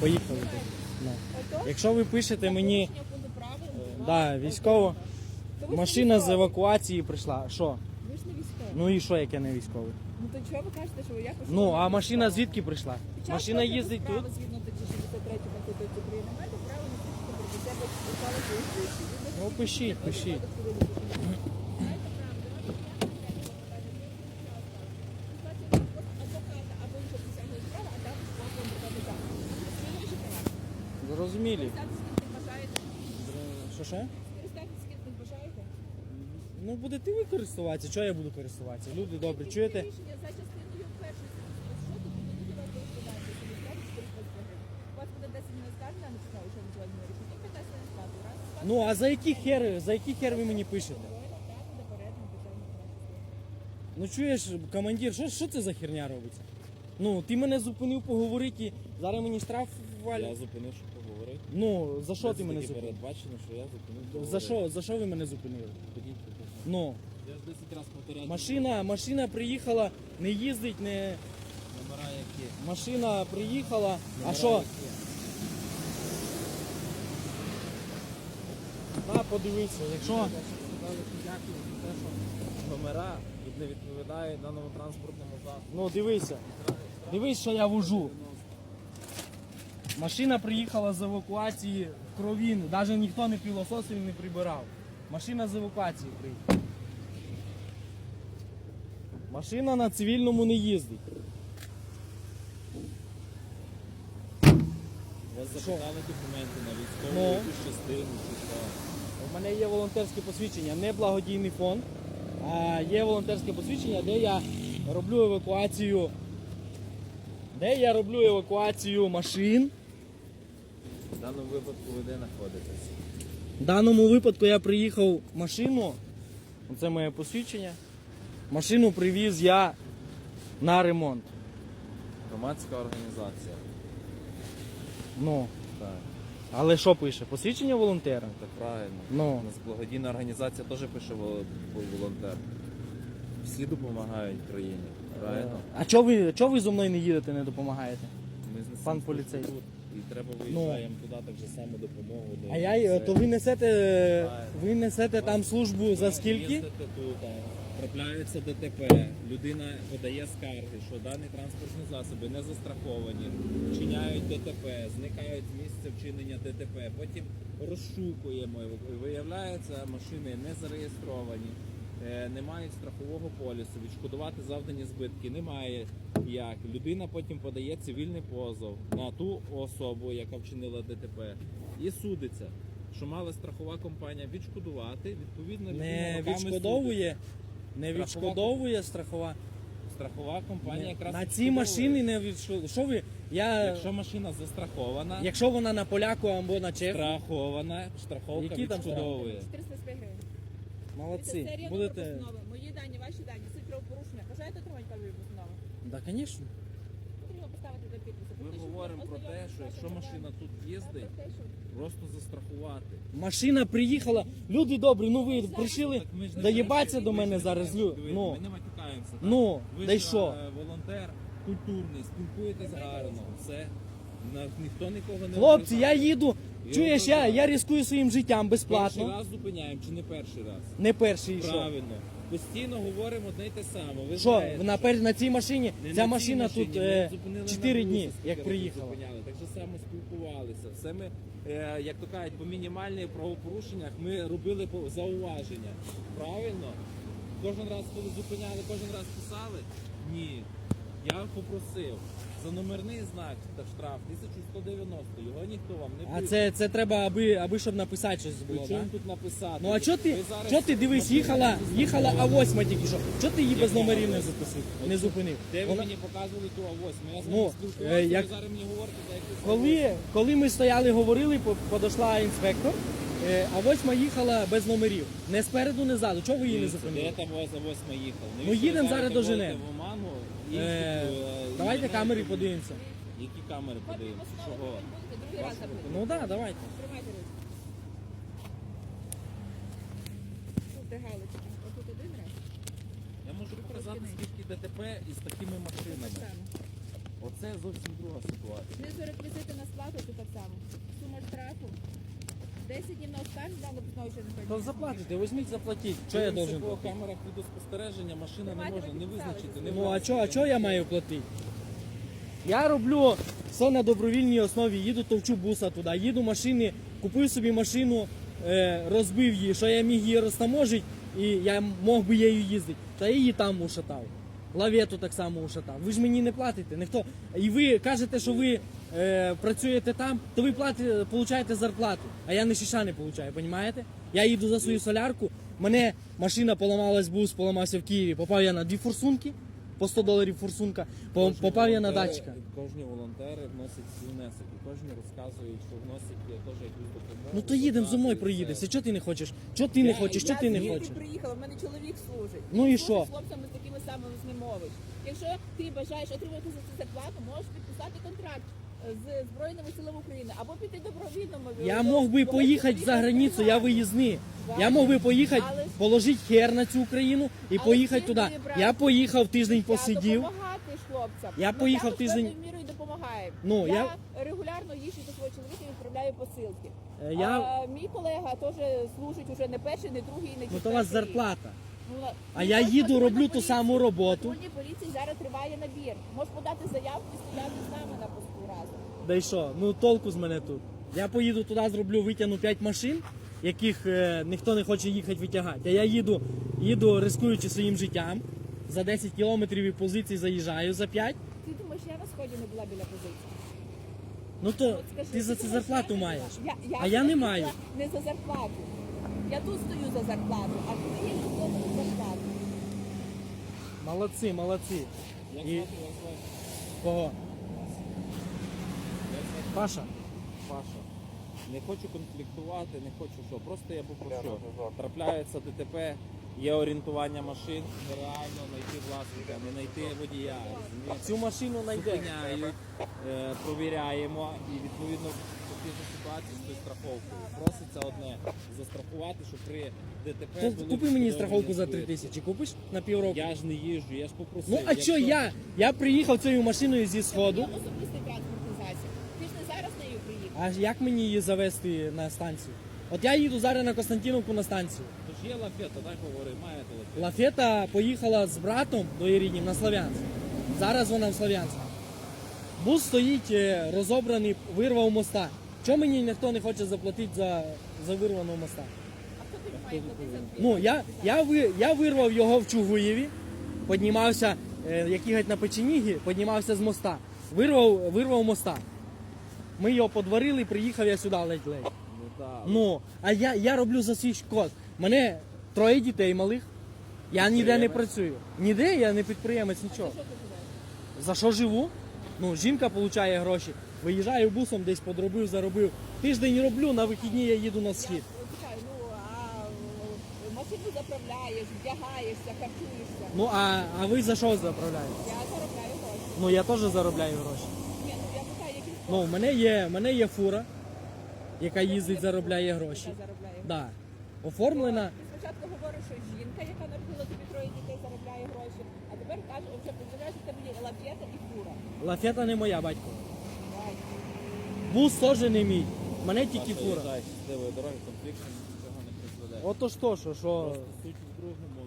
Поїхали. Ну. Якщо ви пишете мені, да, військово, машина з евакуації прийшла. Що? Ви ж не військові. Ну і що, як я не військовий? Ну то чого ви кажете, що ви якось... Ну, а машина звідки прийшла? Під час Машина розгляду їздить тут. Згідно статті 63 Конституції України, маєте право на фізичну про себе писали свої слідчі. Ну, пишіть, пишіть. Що ще? Скористатися ким не бажаєте? Ну будете ви користуватися. Чого я буду користуватися? Люди добрі, чуєте? Рішення за частиною першої статті 26 будуть вас що ви скажете 425 гривень. У вас буде 10 днів скарги на підставі, що звольнили рішення, і 15 днів скарги. Раз, два, Ну а за який хер, за який хер ви мені пишете? Ну чуєш, командир, що, що це за херня робиться? Ну, ти мене зупинив поговорити, зараз мені штраф Я зупинив, щоб поговорити. Ну, за що ти мене зупинив? передбачено, що я зупинив. За що, за що ви мене зупинили? Ходіть. Ну, Я ж 10 разів повторяю. машина, машина приїхала, не їздить, не. Номера які. Машина приїхала. А Номера що? які? На, подивися, якщо. Номера не відповідають даному транспортному засобу. Ну дивися. Дивись, що я вожу. Машина приїхала з евакуації в крові, навіть ніхто не пілососив і не прибирав. Машина з евакуації приїхала. Машина на цивільному не їздить. Вас запитали документи на військову Ну. якусь частину чи що. У мене є волонтерське посвідчення, не благодійний фонд, а є волонтерське посвідчення, де я роблю евакуацію. Де я роблю евакуацію машин. В даному випадку ви де знаходитесь? В даному випадку я приїхав машину, це моє посвідчення. Машину привіз я на ремонт. Громадська організація. Ну, Так, але що пише? Посвідчення волонтера? так правильно. Ну. У нас благодійна організація теж пише вол- вол- волонтер. Всі допомагають країні. Правильно? А чого ви, чого ви зо мною не їдете, не допомагаєте? Ми знесемо Пан поліцей. тут, І треба виїжджаємо туди так же само допомогу. А я, то ви несете, ви несете там службу за скільки? Їздите тут, а, трапляються ДТП, людина подає скарги, що дані транспортні засоби не застраховані, вчиняють ДТП, зникають з місця вчинення ДТП, потім розшукуємо. і Виявляється, машини не зареєстровані, не мають страхового полісу, відшкодувати завдані збитки немає як. Людина потім подає цивільний позов на ту особу, яка вчинила ДТП, і судиться. Що мала страхова компанія відшкодувати, відповідно Не відшкодовує, не Страхова- відшкодовує страхова. Страхова компанія якраз На цій машині не відшкодовує. Що ви? Я, Якщо машина застрахована, якщо вона на поляку або на чеху, страхована, страховка Які відшкодовує. 425 гривень. Молодці. Це серія Будете. постанови. Мої дані, ваші дані, суть правопорушення. Бажаєте отримати копію постанови? Да, звісно. Потрібно поставити до підпису. Ми говоримо про те, що якщо машина тут їздить, просто застрахувати. Машина приїхала. Люди добрі, ну ви прийшли ми ж не доїбатися до мене зараз. лю- дивіться, Ну, Ми не матюкаємося. так? ну, Ви да й ж, що? е, волонтер культурний, спілкуєтесь гарно, все. На- Ніхто нікого не Хлопці, я їду. Чуєш, я, я ризикую своїм життям Перший безплатно. раз зупиняємо чи не перший раз? Не перший і що. Правильно. Постійно говоримо одне й те саме. Ви Що, знаєте, на, пер- на цій машині, Не ця на цій машина машині, тут ми е, зупинили 4 на дні, вулиці, як скільки приїхала. разів Зупиняли. Так же само спілкувалися. Все ми, е, як то кажуть, по мінімальних правопорушеннях ми робили по- зауваження. Правильно? Кожен раз, коли зупиняли, кожен раз писали? Я попросив. За номерний знак та штраф 1190, його ніхто вам не А це, це треба, аби, аби щоб написати щось було, так? тут написати? Ну а чого ти, Ви зараз- чого ти дивись, їхала, їхала А8 тільки що. Чого ти її без номерів не записив, не зупинив? Де ви Вона- мені показували ту А8? Я з Ну, вами е, спілкувався, як- ви зараз мені говорите за якусь Коли, коли ми стояли, говорили, по- подошла інспектор, е, а восьма їхала без номерів. Не спереду, не ззаду. Чого ви її не зупинили? Де там за восьма їхав? Їдемо зараз ви до Женеви. в Е, давайте камери подивимося. Які камери подивимося? Чого? другий раз запитати. Ну так, да, давайте. Тримайте руку. Тут де галочки. Отут один раз. Я можу показати, скільки ДТП із такими машинами. Оце зовсім друга ситуація. Знизу реквізити на сплату я не знаю, що не То заплатите, візьміть, заплатіть. Що я должен По платити? камерах відеоспостереження машина не може не визначити. не Ну а що, а що я маю платити? Я роблю все на добровільній основі, їду товчу буса туди, їду машини, купив собі машину, е, розбив її, що я міг її розтаможити, і я мог би її їздити. Та я її там ушатав. Лавету так само ушатав. Ви ж мені не платите, ніхто. І ви кажете, що ви е, працюєте там, то ви платите, получаєте зарплату, а я не шиша не получаю, розумієте? Я їду за свою солярку, мене машина поламалась, бус поламався в Києві, попав я на дві форсунки, по 100 доларів форсунка, по- Кожні попав я на волонтери- датчика. Кожні волонтери вносять свій внесок. І кожні розказують, що вносять е, теж якусь допомогу. Ну то їдемо зо мною донати, проїдемося. Чого ти не хочеш? Чого ти не Я- хочеш? Чого ти не звідти хочеш? приїхала, в мене чоловік служить. Ну і Служить що? з хлопцями з такими самими з Немович. Якщо ти бажаєш отримати за це зарплату, можеш підписати контракт з Збройними силами України або піти добровільно. Я мог би поїхати за границю, я виїзний. Я мог би поїхати, Але ж- положити хер на цю Україну і Але поїхати ти туди. Я поїхав тиждень посидів. допомагати хлопцям. Я Ми поїхав також тиждень- певною мірою допомагаємо. Ну, я, я- регулярно їжджу до свого чоловіка і відправляю посилки. Е, Я... А мій колега теж служить уже не перший, не другий, не Ну то у вас рік. зарплата. Ну, на- А ну, я їду, патрульна роблю ту поліція- саму роботу. Патрульній поліції зараз триває набір. Можеш подати заявку і стояти з нами на посту разом. Да й що? Ну толку з мене тут. Я поїду туди, зроблю, витягну 5 машин, яких е, ніхто не хоче їхати витягати. А я їду, їду рискуючи своїм життям. За 10 кілометрів від позиції заїжджаю за 5. Ти думаєш, я на сході не була біля позиції? Ну то От скажи, ти за це думаєш, зарплату я не маєш. була? Я, А я не була маю. Не за зарплату. Я тут стою за зарплату, а ти є за зарплату. Молодці, молодці. Як І- звати вас звати? Кого? Паша. Паша. Не хочу конфліктувати, не хочу що. Просто я попрошу. Трапляється ДТП, є орієнтування машин, нереально знайти власника, не знайти водія. Цю машину знайде. Е, провіряємо і відповідно такій ситуації з тою страховкою. Проситься одне застрахувати, щоб при ДТП То були купи мені страховку за 3 збитки. тисячі. Купиш на півроку? Я ж не їжджу, я ж попросив. Ну а Якщо- що я? Я приїхав цією машиною зі сходу. особистий засіб. Ти ж не зараз нею приїхав. А як мені її завести на станцію? От я їду зараз на Константиновку на станцію. Тож є лафета, так говори, маєте лафету. Лафета поїхала з братом до Іріднів на Слов'янськ. Зараз вона в Слов'янську. Бус стоїть е, розобраний, вирвав моста. Чому мені ніхто не хоче заплатити за, за вирваного моста? А хто тобі має платити за дві? Ну, я, я, ви, я вирвав його в Чугуєві, піднімався, е, як їхати на печеніги, піднімався з моста. Вирвав, вирвав моста. Ми його подварили, приїхав я сюди ледь-ледь. Ну так. Ну, а я, я роблю за свій код. Мене троє дітей малих. Я ніде не працюю. Ніде я не підприємець, нічого. що? За що живу? Ну, жінка отримує гроші. Виїжджаю бусом, десь подробив, заробив. Тиждень роблю, на вихідні я їду на Я схід. чекаю, ну а машину заправляєш, вдягаєшся, харчуєшся. Ну а, а ви за що заправляєте? Я заробляю гроші. Ну я теж заробляю гроші. Ні, ну я питаю, які Ну, в мене є, в мене є фура, яка їздить, заробляє гроші. Да. Оформлена. Ти спочатку говориш, що жінка, яка народила тобі троє дітей, заробляє гроші, а тепер кажеш, вже представляєш, що в тебе є лафета і фура. Лафета не моя, батько. Бус теж не мій. В мене тільки фура. їжджай дороги, конфлікту нічого не призведе. Ото ж то, що, що Просто суть в другому